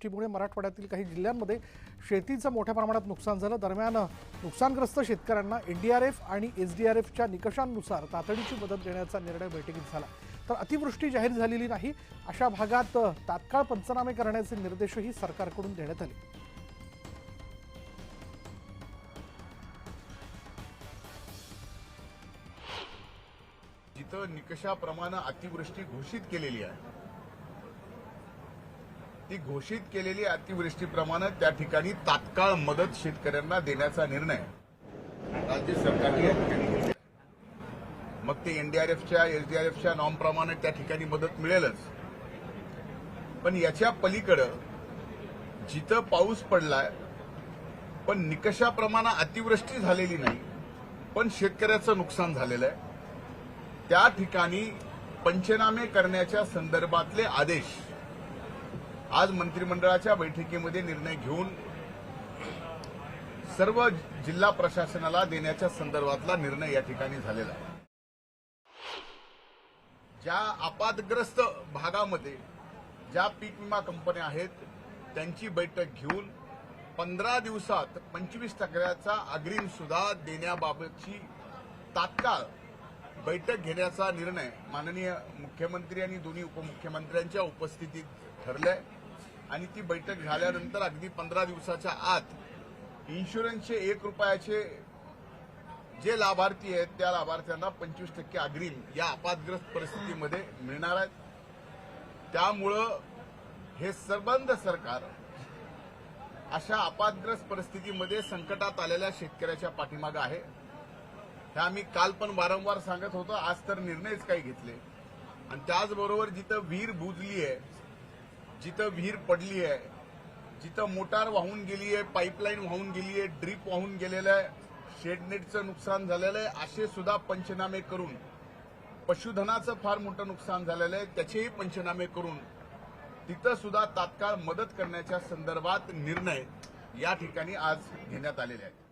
अतिवृष्टीमुळे मराठवाड्यातील काही जिल्ह्यांमध्ये शेतीचं मोठ्या प्रमाणात नुकसान झालं. दरम्यान नुकसानग्रस्त शेतकऱ्यांना एनडीआरएफ आणि एसडीआरएफच्या निकषांनुसार तातडीची मदत देण्याचा निर्णय बैठकीत झाला. तर अतिवृष्टी जाहीर झालेली नाही अशा भागात तात्काळ पंचनामे करण्याचे निर्देशही सरकारकडून देण्यात आले. जिथं निकषाप्रमाणे अतिवृष्टी घोषित केलेली आहे ती घोषित केलेली अतिवृष्टीप्रमाणे त्या ठिकाणी तात्काळ मदत शेतकऱ्यांना देण्याचा निर्णय राज्य सरकारने या ठिकाणी मग ते एनडीआरएफच्या एसडीआरएफच्या नॉमप्रमाणे त्या ठिकाणी मदत मिळेलच. पण याच्या पलीकडं जिथं पाऊस पडलाय पण निकषाप्रमाणे अतिवृष्टी झालेली नाही पण शेतकऱ्याचं नुकसान झालेलं आहे त्या ठिकाणी पंचनामे करण्याच्या संदर्भातले आदेश आज मंत्रिमंडळाच्या बैठकीमध्ये निर्णय घेऊन सर्व जिल्हा प्रशासनाला देण्याच्या संदर्भातला निर्णय या ठिकाणी झालेला आहे. ज्या आपातग्रस्त भागामध्ये ज्या पीक विमा कंपन्या आहेत त्यांची बैठक घेऊन पंधरा दिवसात पंचवीस टक्क्याचा अग्रिम सुद्धा देण्याबाबतची तात्काळ बैठक घेण्याचा निर्णय माननीय मुख्यमंत्री आणि दोन्ही उपमुख्यमंत्र्यांच्या उपस्थितीत ठरलाय. आणि ती बैठक झाल्यानंतर अगदी पंधरा दिवसाच्या आत इन्शुरन्सचे एक रुपयाचे जे लाभार्थी आहेत त्या लाभार्थ्यांना पंचवीस टक्के अग्रिम या आपदग्रस्त परिस्थितीमध्ये मिळणार आहेत. त्यामुळं हे संबंध सरकार अशा आपातग्रस्त परिस्थितीमध्ये संकटात आलेल्या शेतकऱ्याच्या पाठीमागं आहे. हे आम्ही काल पण वारंवार सांगत होतो आज तर निर्णयच काही घेतले. आणि त्याचबरोबर जिथं विहीर बुजली आहे जिथं विहीर पडली आहे जिथं मोटार वाहून गेली आहे पाईपलाईन वाहून गेली आहे ड्रीप वाहून गेलेलं आहे शेडनेटचं नुकसान झालेलं आहे असे सुद्धा पंचनामे करून पशुधनाचं फार मोठं नुकसान झालेलं आहे त्याचेही पंचनामे करून तिथं सुद्धा तात्काळ मदत करण्याच्या संदर्भात निर्णय या ठिकाणी आज घेण्यात आलेले आहेत.